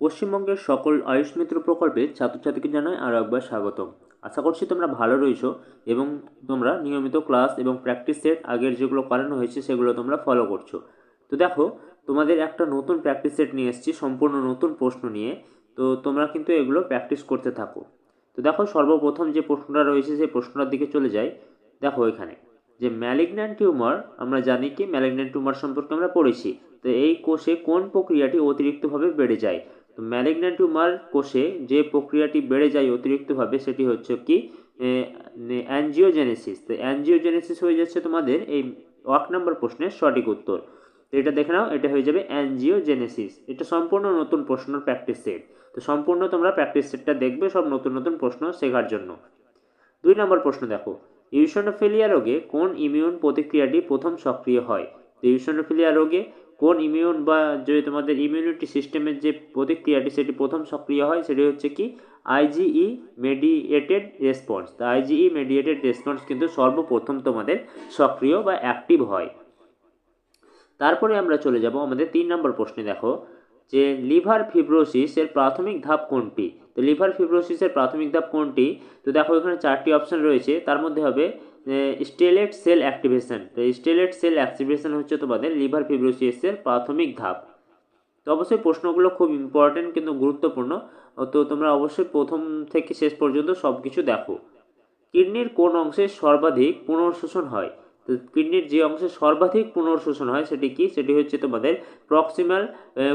পশ্চিমবঙ্গের সকল আয়ুষ মিত্র প্রকল্পে ছাত্রছাত্রীকে জানাই আরও একবার স্বাগতম। আশা করছি তোমরা ভালো রয়েছো এবং তোমরা নিয়মিত ক্লাস এবং প্র্যাকটিস সেট আগের যেগুলো করানো হয়েছে সেগুলো তোমরা ফলো করছ। তো দেখো, তোমাদের একটা নতুন প্র্যাকটিস সেট নিয়ে এসেছি, সম্পূর্ণ নতুন প্রশ্ন নিয়ে। তো তোমরা কিন্তু এগুলো প্র্যাকটিস করতে থাকো। তো দেখো, সর্বপ্রথম যে প্রশ্নটা রয়েছে সেই প্রশ্নটার দিকে চলে যাই। দেখো এখানে, যে ম্যালিগন্যান্ট টিউমার, আমরা জানি কি ম্যালিগন্যান্ট টিউমার সম্পর্কে আমরা পড়েছি। তো এই কোষে কোন প্রক্রিয়াটি অতিরিক্তভাবে বেড়ে যায়? তো ম্যালিগন্যান্ট টিউমার কোষে যে প্রক্রিয়াটি বেড়ে যায় অতিরিক্তভাবে, সেটি হচ্ছে কি? অ্যানজিওজেনেসিস তো অ্যানজিওজেনেসিস হয়ে যাচ্ছে তোমাদের এই ওয়াক নাম্বার প্রশ্নের সঠিক উত্তর। তো এটা দেখে নাও, এটা হয়ে যাবে অ্যানজিওজেনেসিস এটা সম্পূর্ণ নতুন প্রশ্ন প্র্যাকটিস সেট তো সম্পূর্ণ তোমরা প্র্যাকটিস সেটটা দেখবে, সব নতুন নতুন প্রশ্ন শেখার জন্য। দুই নম্বর প্রশ্ন দেখো ইউশনোফিলিয়া রোগে কোন ইমিউন প্রতিক্রিয়াটি প্রথম সক্রিয় হয়? তো ইউশনোফিলিয়া রোগে কোন ইমিউন বা যে তোমাদের ইমিউনিটি সিস্টেমের যে প্রতিক্রিয়াটি সেটি প্রথম সক্রিয় হয় সেটি হচ্ছে কি? আইজিই মেডিয়েটেড রেসপন্স তা আইজিই মেডিয়েটেড রেসপন্স কিন্তু সর্বপ্রথম তোমাদের সক্রিয় বা অ্যাক্টিভ হয়। তারপরে আমরা চলে যাব আমাদের তিন নম্বর প্রশ্নে। দেখো, যে লিভার ফিব্রোসিসের প্রাথমিক ধাপ কোনটি? তো লিভার ফিব্রোসিসের প্রাথমিক ধাপ কোনটি? তো দেখো এখানে চারটি অপশান রয়েছে। তার মধ্যে হবে স্টেলেট সেল অ্যাক্টিভেশন। তো স্টেলেট সেল অ্যাক্টিভেশন হচ্ছে তোমাদের লিভার ফিব্রোসিয়াসের প্রাথমিক ধাপ। তো অবশ্যই প্রশ্নগুলো খুব ইম্পর্টেন্ট কিন্তু গুরুত্বপূর্ণ। তো তোমরা অবশ্যই প্রথম থেকে শেষ পর্যন্ত সব কিছু দেখো। কিডনির কোন অংশে সর্বাধিক পুনর্শোষণ হয়? তো কিডনির যে অংশে সর্বাধিক পুনর্শোষণ হয় সেটি কি? সেটি হচ্ছে তোমাদের প্রক্সিমাল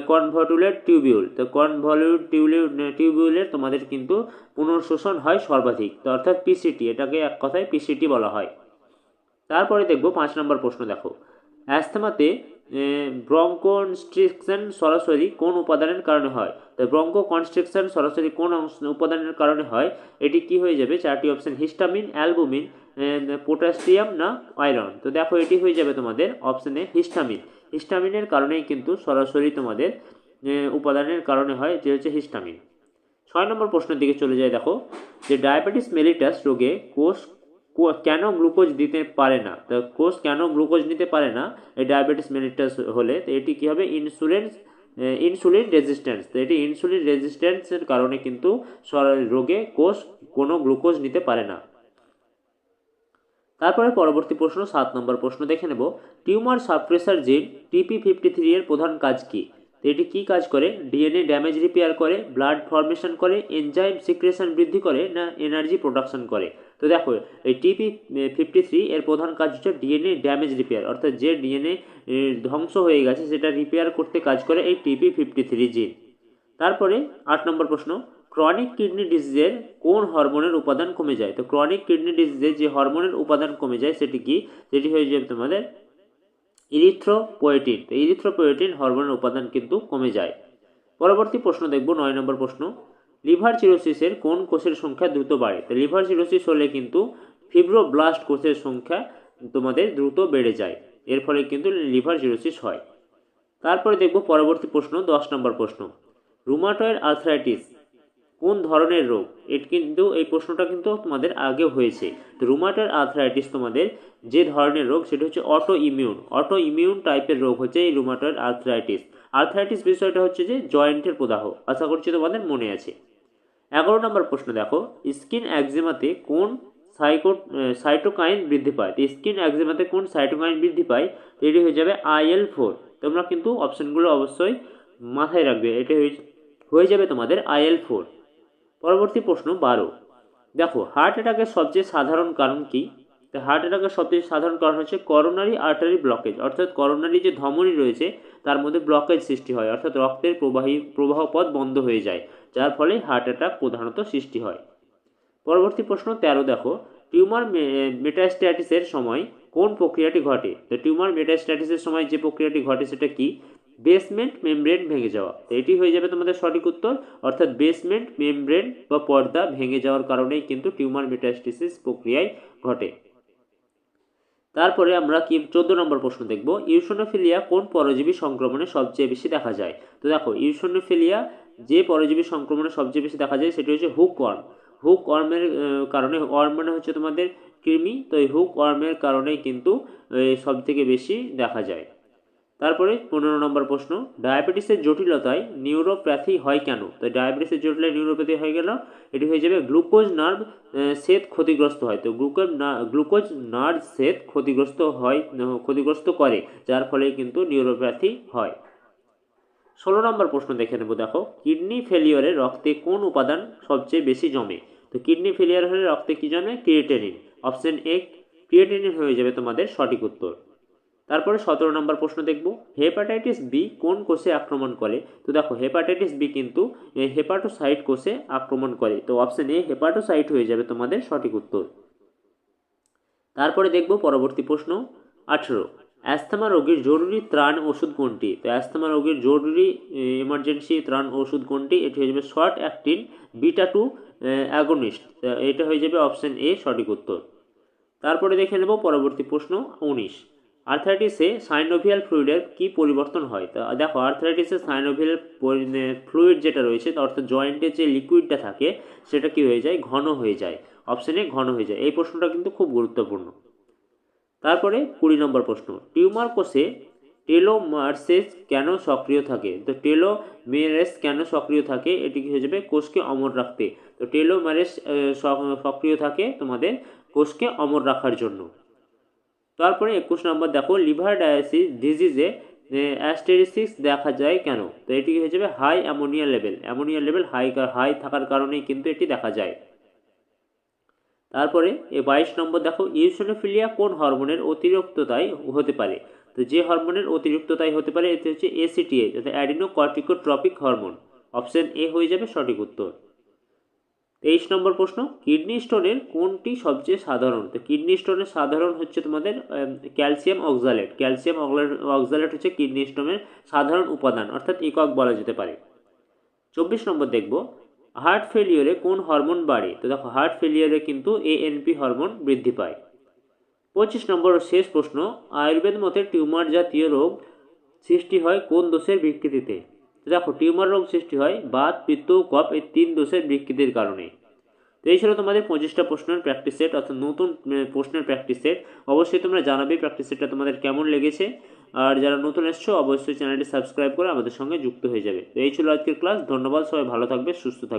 কনভলিউলের টিউবিউল তো কনভলিউড টিউলিউ টিউবিউলের তোমাদের কিন্তু পুনর্শোষণ হয় সর্বাধিক। তো অর্থাৎ পিসিটি এটাকে এক কথায় পিসিটি বলা হয়। তারপরে দেখব পাঁচ নম্বর প্রশ্ন দেখো। অ্যাস্থমাতে ব্রঙ্কনস্ট্রিকশন সরাসরি কোন উপাদানের কারণে হয়? তো ব্রঙ্কো কনস্ট্রিকশন সরাসরি কোন উপাদানের কারণে হয়? এটি কি হয়ে যাবে? চারটি অপশান হিস্টামিন অ্যালবুমিন পটাশিয়াম না আয়রন তো দেখো, এটি হয়ে যাবে তোমাদের অপশানে হিস্টামিন হিস্টামিনের কারণেই কিন্তু সরাসরি তোমাদের উপাদানের কারণে হয়, যে হচ্ছে হিস্টামিন ছয় নম্বর প্রশ্নের দিকে চলে যায় দেখো, যে ডায়াবেটিস মেলিটাস রোগে কোষ কেন গ্লুকোজ দিতে পারে না? তো কোষ কেন গ্লুকোজ নিতে পারে না? এই ডায়াবেটিস মেলিটাস হলে, তো এটি কী হবে? ইনসুলিন ইনসুলিন রেজিস্ট্যান্স তো এটি ইনসুলিন রেজিস্ট্যান্সের কারণে কিন্তু রোগে কোষ কোনো গ্লুকোজ নিতে পারে না। তারপরে পরবর্তী প্রশ্ন, সাত নম্বর প্রশ্ন দেখে নেব। টিউমার সাবপ্রেসার জিন টিপি ফিফটি থ্রি এর প্রধান কাজ কী? তো এটি কী কাজ করে? ডিএনএ ড্যামেজ রিপেয়ার করে, ব্লাড ফর্মেশন করে, এনজাইম সিক্রেশন বৃদ্ধি করে, না এনার্জি প্রোডাকশন করে? তো দেখো, এই টিপি ফিফটি থ্রি এর প্রধান কাজ হচ্ছে ডিএনএ ড্যামেজ রিপেয়ার, অর্থাৎ যে ডিএনএ ধ্বংস হয়ে গেছে, সেটা রিপেয়ার করতে কাজ করে এই টিপি ফিফটি থ্রি জিন তারপরে আট নম্বর প্রশ্ন ক্রনিক কিডনি ডিজিজের কোন হরমোনের উপাদান কমে যায়? তো ক্রনিক কিডনি ডিজিজে যে হরমোনের উপাদান কমে যায়, সেটি কি? যেটি হয়ে যাবে তোমাদের ইরিথ্রোপোয়েটিন তো ইরিথ্রোপোয়েটিন হরমোনের উপাদান কিন্তু কমে যায়। পরবর্তী প্রশ্ন দেখব, নয় নম্বর প্রশ্ন। লিভার চিরোসিসের কোন কোষের সংখ্যা দ্রুত বাড়ে? তো লিভার চিরোসিস হলে কিন্তু ফিব্রোব্লাস্ট কোষের সংখ্যা তোমাদের দ্রুত বেড়ে যায়। এর ফলে কিন্তু লিভার চিরোসিস হয়। তারপরে দেখব পরবর্তী প্রশ্ন, দশ নম্বর প্রশ্ন। রুমাটয়েড আর্থ্রাইটিস কোন ধরনের রোগ? এটি কিন্তু, এই প্রশ্নটা কিন্তু তোমাদের আগে হয়েছে। তো রুমাটার আর্থ্রাইটিস তোমাদের যে ধরনের রোগ, সেটা হচ্ছে অটো ইমিউন অটো ইমিউন টাইপের রোগ হচ্ছে এই রুমাটয়েড আর্থ্রাইটিস আর্থ্রাইটিস বিষয়টা হচ্ছে যে জয়েন্টের প্রদাহ। আশা করছি তোমাদের মনে আছে। এগারো নম্বর প্রশ্ন দেখো। স্কিন অ্যাকজিমাতে কোন সাইকো সাইটোকাইন বৃদ্ধি পায়? তো স্কিন অ্যাকজিমাতে কোন সাইটোকাইন বৃদ্ধি পায়? এটি হয়ে যাবে আইএল ফোর তোমরা কিন্তু অপশানগুলো অবশ্যই মাথায় রাখবে। এটি হয়ে যাবে তোমাদের আইএল ফোর পরবর্তী প্রশ্ন বারো। দেখো হার্ট অ্যাটাকের সবচেয়ে সাধারণ কারণ কি? তো হার্ট অ্যাটাকের সবচেয়ে সাধারণ কারণ হচ্ছে করোনারি আর্টারি ব্লকেজ অর্থাৎ করোনারি যে ধমনী রয়েছে, তার মধ্যে ব্লকেজ সৃষ্টি হয়, অর্থাৎ রক্তের প্রবাহী, প্রবাহ পথ বন্ধ হয়ে যায়, যার ফলে হার্ট অ্যাটাক প্রধানত সৃষ্টি হয়। পরবর্তী প্রশ্ন তেরো, দেখো টিউমার মেটাস্ট্যাটিসের সময় কোন প্রক্রিয়াটি ঘটে? তো টিউমার মেটাস্ট্যাটিসের সময় যে প্রক্রিয়াটি ঘটে সেটা কি? বেসমেন্ট মেমব্রেন ভেঙে যাওয়া। তো এটি হয়ে যাবে তোমাদের সঠিক উত্তর, অর্থাৎ বেসমেন্ট মেমব্রেন বা পর্দা ভেঙে যাওয়ার কারণেই কিন্তু টিউমার মেটাস্টিসিস প্রক্রিয়ায় ঘটে। তারপরে আমরা কি, চোদ্দ নম্বর প্রশ্ন দেখব ইউসোনোফিলিয়া কোন পরজীবী সংক্রমণে সবচেয়ে বেশি দেখা যায়? তো দেখো ইউসোনোফিলিয়া যে পরজীবী সংক্রমণে সবচেয়ে বেশি দেখা যায় সেটি হচ্ছে হুক ওয়ার্ম হুক ওয়ার্মের কারণে ওয়ার্ম মানে হচ্ছে তোমাদের কৃমি, তো এই হুক ওয়ার্মের কারণেই কিন্তু সব থেকে বেশি দেখা যায়। তারপরে পনেরো নম্বর প্রশ্ন, ডায়াবেটিসের জটিলতায় নিউরোপ্যাথি হয় কেন? তো ডায়াবেটিসের জটিলতায় নিউরোপ্যাথি হয়ে গেল, এটি হয়ে যাবে গ্লুকোজ নার্ভ সেত ক্ষতিগ্রস্ত হয়। তো গ্লুকোজ গ্লুকোজ নার্ভ সেত ক্ষতিগ্রস্ত হয় ক্ষতিগ্রস্ত করে, যার ফলে কিন্তু নিউরোপ্যাথি হয়। ষোলো নম্বর প্রশ্ন দেখে নেব, দেখো, কিডনি ফেলিওরে রক্তে কোন উপাদান সবচেয়ে বেশি জমে? তো কিডনি ফেলিয়ার হলে রক্তে কী জমে? ক্রিয়েটেনিন। অপশন এ, ক্রিয়েটেনিন হয়ে যাবে তোমাদের সঠিক উত্তর। তারপরে সতেরো নম্বর প্রশ্ন দেখব, হেপাটাইটিস বি কোন কোষে আক্রমণ করে? তো দেখো, হেপাটাইটিস বি কিন্তু হেপাটোসাইট কোষে আক্রমণ করে। তো অপশন এ হেপাটোসাইট হয়ে যাবে তোমাদের সঠিক উত্তর। তারপরে দেখব পরবর্তী প্রশ্ন, আঠেরো। অ্যাস্থমা রোগীর জরুরি ত্রাণ ওষুধ কোনটি? তো অ্যাস্থমা রোগীর জরুরি এমার্জেন্সি ত্রাণ ওষুধ কোনটি? এটি হয়ে যাবে short acting beta two agonist এটা হয়ে যাবে অপশন এ সঠিক উত্তর। তারপরে দেখে নেব পরবর্তী প্রশ্ন, উনিশ। আর্থারাইটিসে সাইনোভিয়াল ফ্লুইডের কি পরিবর্তন হয়? তা দেখো, আর্থারাইটিসে সাইনোভিয়াল ফ্লুইড যেটা রয়েছে অর্থাৎ জয়েন্টের যে লিকুইডটা থাকে, সেটা কি হয়ে যায়? ঘন হয়ে যায়। অপশানে ঘন হয়ে যায়। এই প্রশ্নটা কিন্তু খুব গুরুত্বপূর্ণ। তারপরে কুড়ি নম্বর প্রশ্ন। টিউমার কোষে টেলোমার্সেস কেন সক্রিয় থাকে? তো টেলোমেরেস কেন সক্রিয় থাকে? এটি কি হয়ে যাবে? কোষকে অমর রাখতে। তো টেলোমারেস সক্রিয় থাকে তোমাদের কোষকে অমর রাখার জন্য। তারপরে একুশ নম্বর, দেখো, লিভার ডায়াসিস ডিজিজে অ্যাস্টেরিসিস দেখা যায় কেন? তো এটি হয়ে যাবে high ammonia level. Ammonia level high high থাকার কারণেই কিন্তু এটি দেখা যায়। তারপরে এ বাইশ নম্বর, দেখো ইউসোনোফিলিয়া কোন হরমোনের অতিরিক্ততায় হতে পারে? তো যে হরমোনের অতিরিক্ততায় হতে পারে, এটি হচ্ছে ACTH adeno corticotropic hormone. Option A হয়ে যাবে সঠিক উত্তর। তেইশ নম্বর প্রশ্ন, কিডনি স্টোনের কোনটি সবচেয়ে সাধারণ? তো কিডনি স্টোনের সাধারণ হচ্ছে তোমাদের ক্যালসিয়াম অক্সালেট ক্যালসিয়াম অক্সালেট হচ্ছে কিডনি স্টোনের সাধারণ উপাদান, অর্থাৎ একক বলা যেতে পারে। চব্বিশ নম্বর দেখব, হার্ট ফেলিওরে কোন হরমোন বাড়ে? তো দেখো, হার্ট ফেলিওরে কিন্তু এএনপি হরমোন বৃদ্ধি পায়। পঁচিশ নম্বর শেষ প্রশ্ন, আয়ুর্বেদ মতে টিউমার জাতীয় রোগ সৃষ্টি হয় কোন দোষের বিকৃতিতে? দেখো, টিউমার রোগ সৃষ্টি হয় বাত, পিত্ত কপ এই তিন দোষের বিকৃতির কারণে। তো এই ছিল তোমাদের পঁচিশটা প্রশ্নের প্র্যাকটিস সেট অর্থাৎ নতুন প্রশ্নের প্র্যাকটিস সেট অবশ্যই তোমরা জানাবে প্র্যাকটিস সেটটা তোমাদের কেমন লেগেছে। আর যারা নতুন এসছো, অবশ্যই চ্যানেলটি সাবস্ক্রাইব করে আমাদের সঙ্গে যুক্ত হয়ে যাবে। তো এই ছিল আজকের ক্লাস ধন্যবাদ। সবাই ভালো থাকবে, সুস্থ থাকবে।